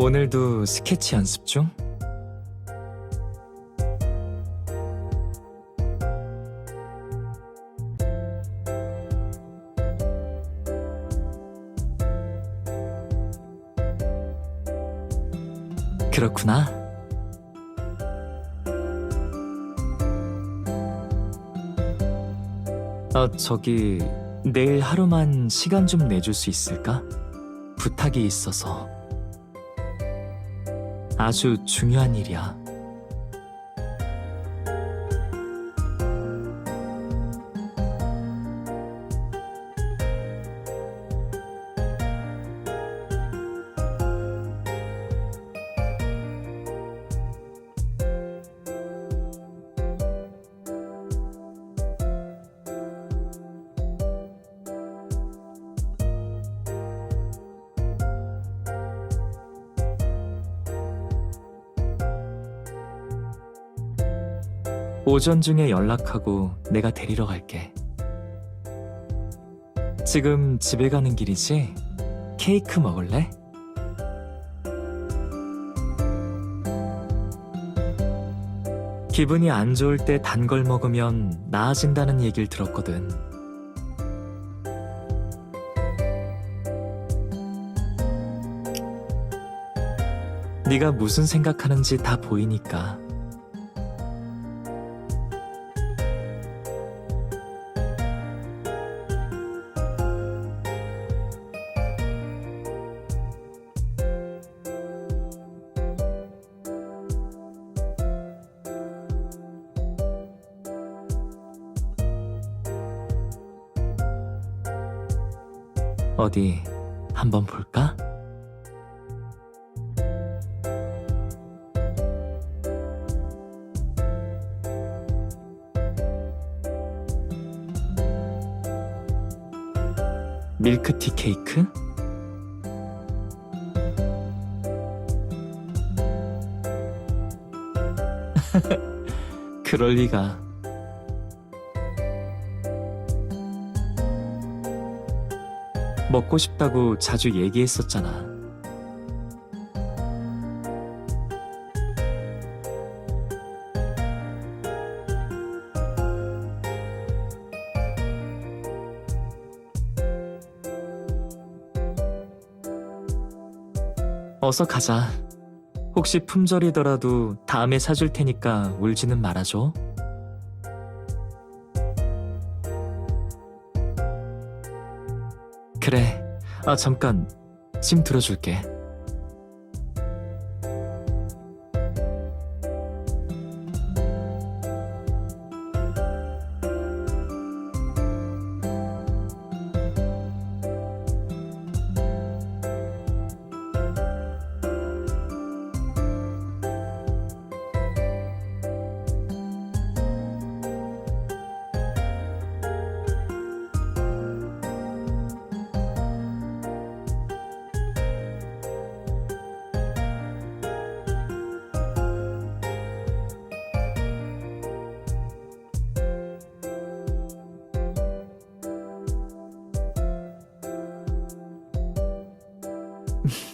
오늘도 스케치 연습 중? 그렇구나. 어, 저기, 내일 하루만 시간 좀 내줄 수 있을까? 부탁이 있어서. 아주 중요한 일이야. 오전 중에 연락하고 내가 데리러 갈게. 지금 집에 가는 길이지? 케이크 먹을래? 기분이 안 좋을 때 단 걸 먹으면 나아진다는 얘기를 들었거든. 네가 무슨 생각하는지 다 보이니까. 어디 한번 볼까? 밀크티 케이크? 그럴 리가. 먹고 싶다고 자주 얘기했었잖아. 어서 가자. 혹시 품절이더라도 다음에 사줄 테니까 울지는 말아줘. 그래. 아, 잠깐. 짐 들어줄게.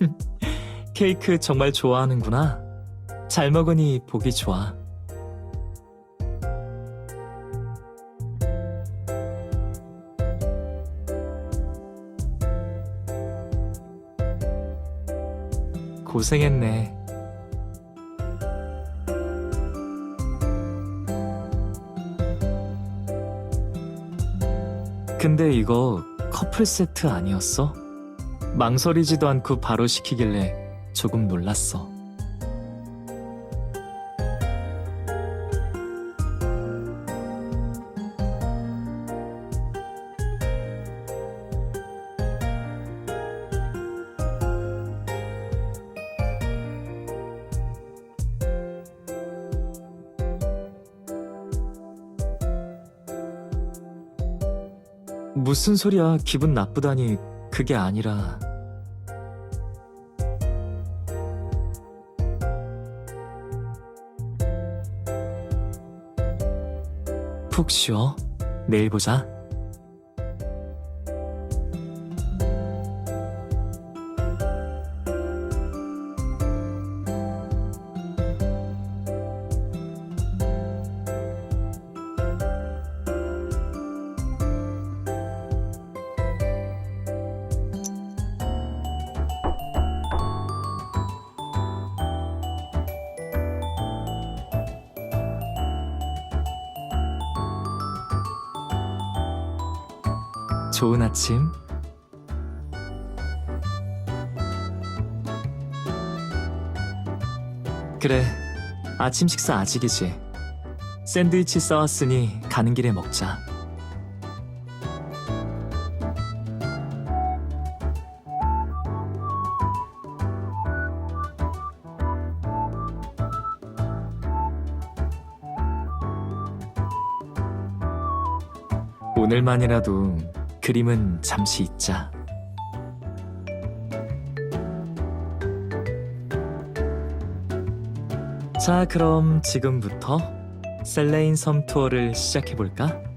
케이크 정말 좋아하는구나. 잘 먹으니 보기 좋아. 고생했네. 근데 이거 커플 세트 아니었어? 망설이지도 않고 바로 시키길래 조금 놀랐어. 무슨 소리야, 기분 나쁘다니. 그게 아니라. 푹 쉬어. 내일 보자. 아침. 그래, 아침 식사 아직이지. 샌드위치 싸왔으니 가는 길에 먹자. 오늘만이라도 그림은 잠시 잊자. 자, 그럼 지금부터 셀레인 섬 투어를 시작해볼까?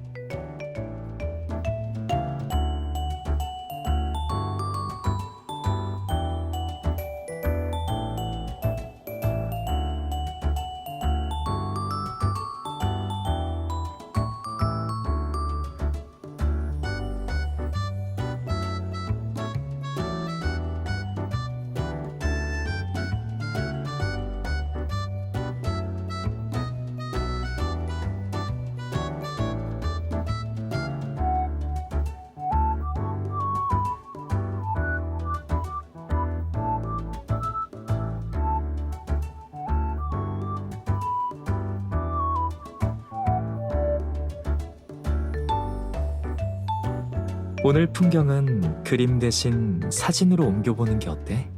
오늘 풍경은 그림 대신 사진으로 옮겨보는 게 어때?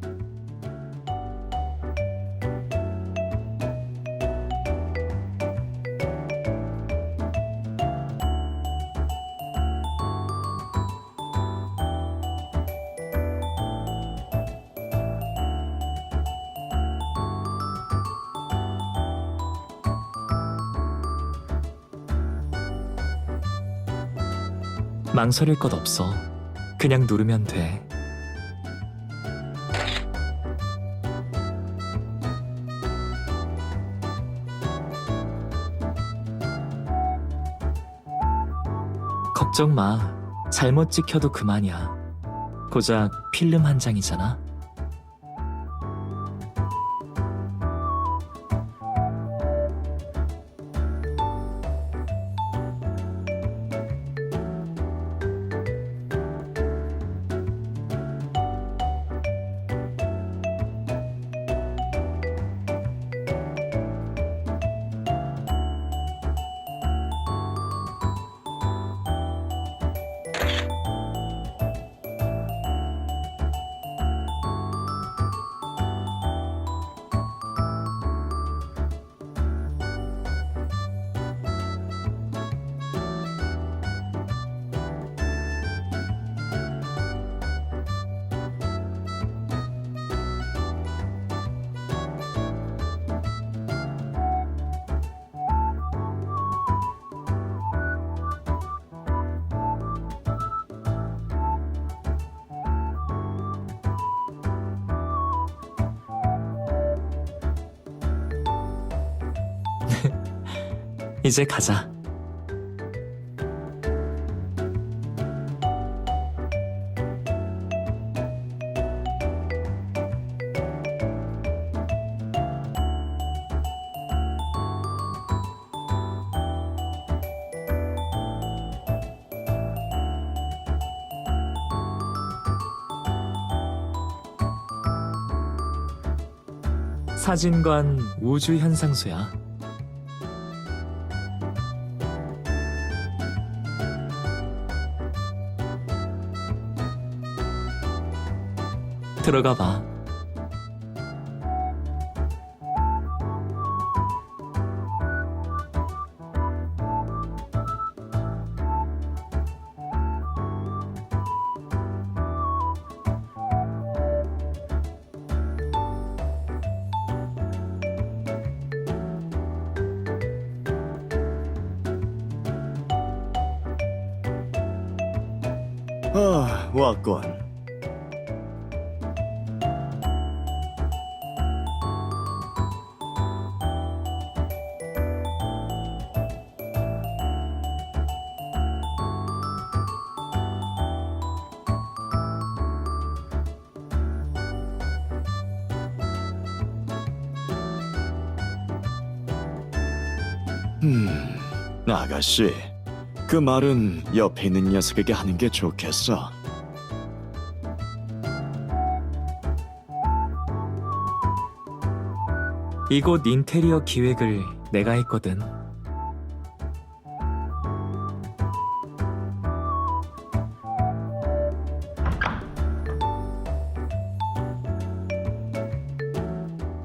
망설일 것 없어. 그냥 누르면 돼. 걱정 마. 잘못 찍혀도 그만이야. 고작 필름 한 장이잖아. 이제 가자. 사진관 우주 현상소야. 들어가 봐. 아, 왔군. 아가씨, 그 말은 옆에 있는 녀석에게 하는 게 좋겠어. 이곳 인테리어 기획을 내가 했거든.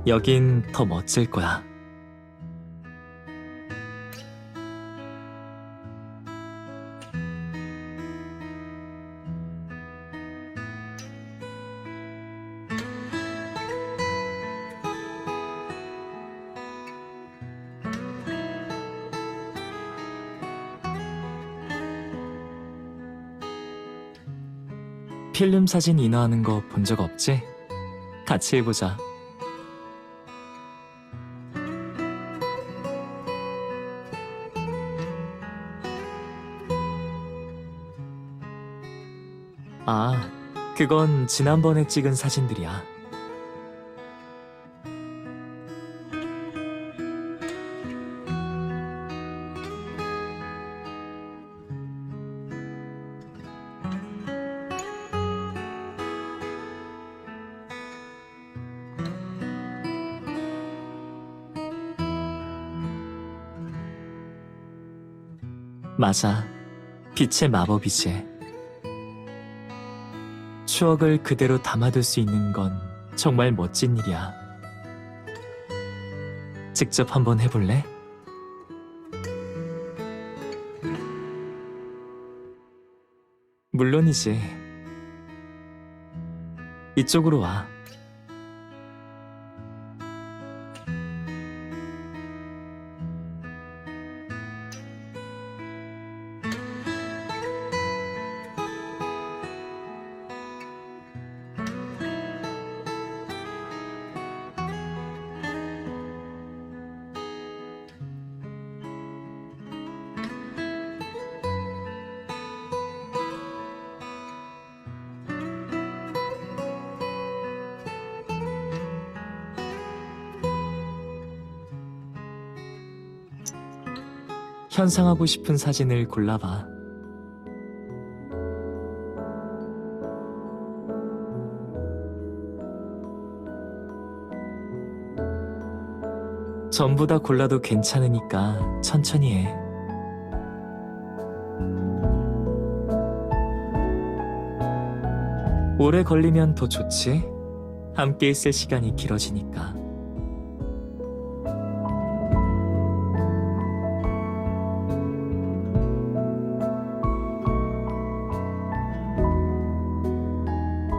여긴 더 멋질 거야. 필름 사진 인화하는 거 본 적 없지? 같이 해보자. 아, 그건 지난번에 찍은 사진들이야. 맞아. 빛의 마법이지. 추억을 그대로 담아둘 수 있는 건 정말 멋진 일이야. 직접 한번 해볼래? 물론이지. 이쪽으로 와. 현상하고 싶은 사진을 골라봐. 전부 다 골라도 괜찮으니까 천천히 해. 오래 걸리면 더 좋지. 함께 있을 시간이 길어지니까.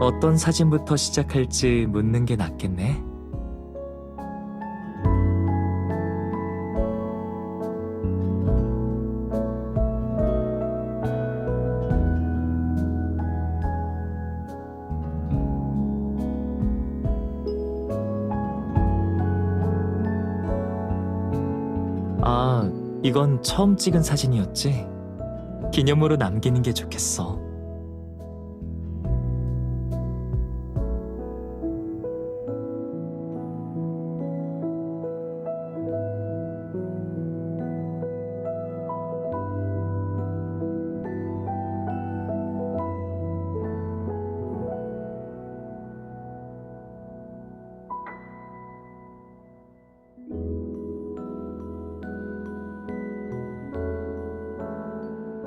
어떤 사진부터 시작할지 묻는 게 낫겠네. 아, 이건 처음 찍은 사진이었지? 기념으로 남기는 게 좋겠어.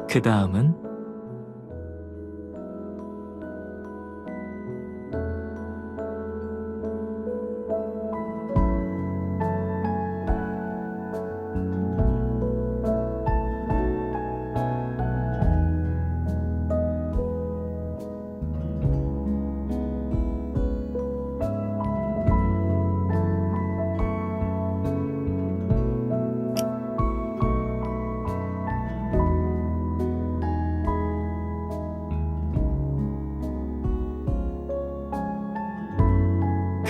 그 다음은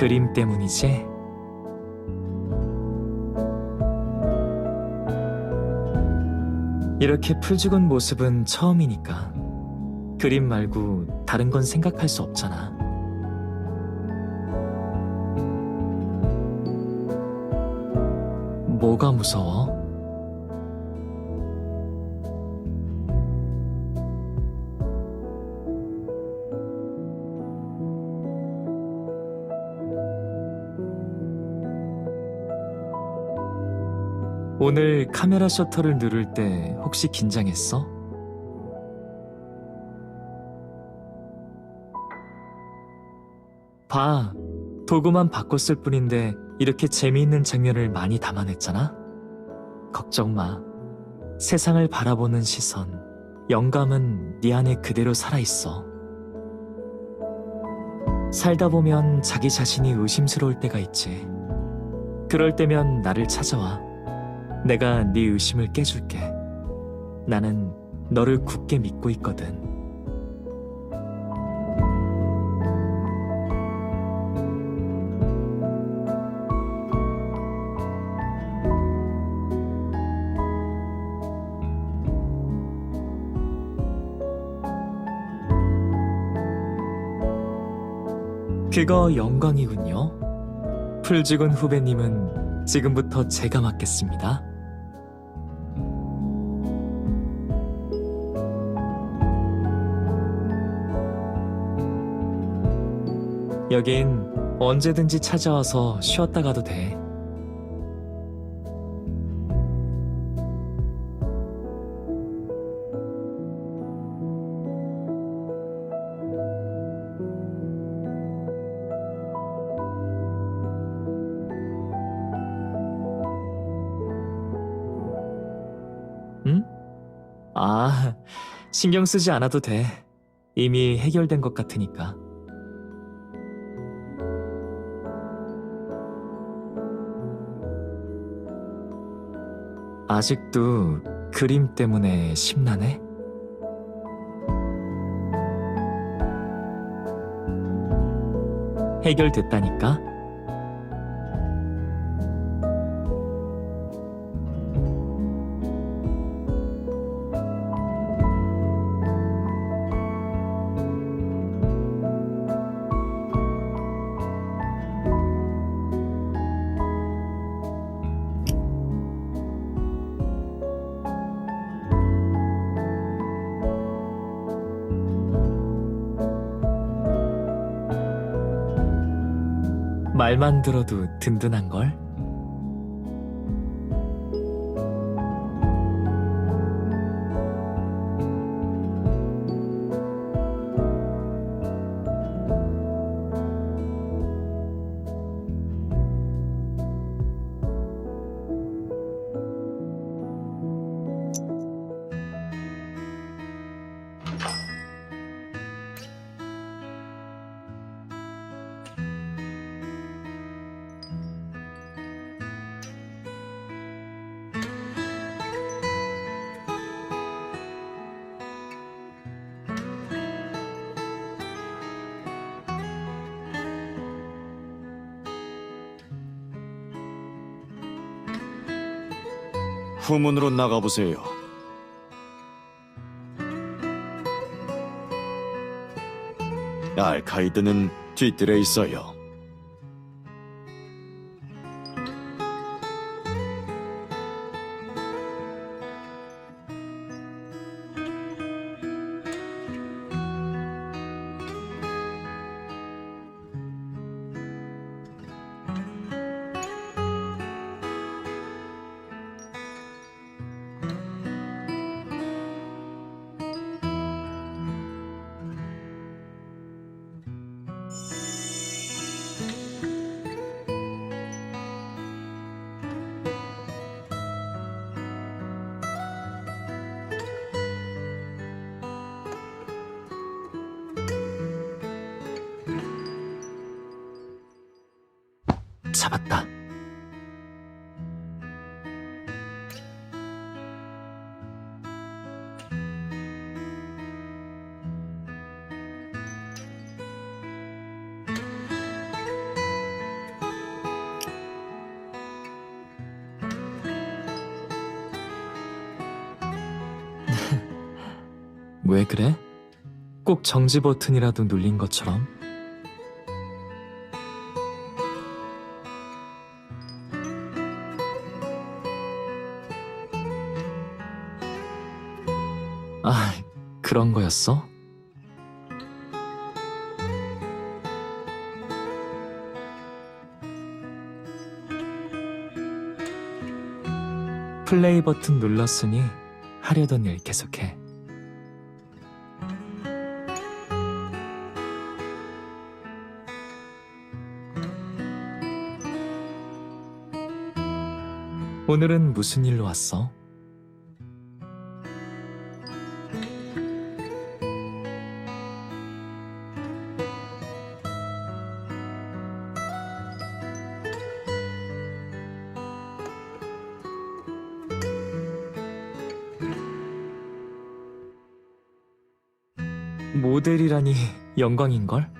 그림 때문이지? 이렇게 풀 죽은 모습은 처음이니까. 그림 말고 다른 건 생각할 수 없잖아. 뭐가 무서워? 오늘 카메라 셔터를 누를 때 혹시 긴장했어? 봐. 도구만 바꿨을 뿐인데 이렇게 재미있는 장면을 많이 담아냈잖아? 걱정 마. 세상을 바라보는 시선, 영감은 네 안에 그대로 살아있어. 살다 보면 자기 자신이 의심스러울 때가 있지. 그럴 때면 나를 찾아와. 내가 네 의심을 깨줄게. 나는 너를 굳게 믿고 있거든. 그거 영광이군요. 풀죽은 후배님은 지금부터 제가 맡겠습니다. 여긴 언제든지 찾아와서 쉬었다 가도 돼. 응? 아, 신경 쓰지 않아도 돼. 이미 해결된 것 같으니까. 아직도 그림 때문에 심란해? 해결됐다니까? 말만 들어도 든든한걸? 후문으로 나가보세요. 알카이드는 뒤뜰에 있어요. 잡았다. 왜 그래? 꼭 정지 버튼이라도 눌린 것처럼? 그런 거였어? 플레이 버튼 눌렀으니 하려던 일 계속해. 오늘은 무슨 일로 왔어? 모델이라니 영광인걸?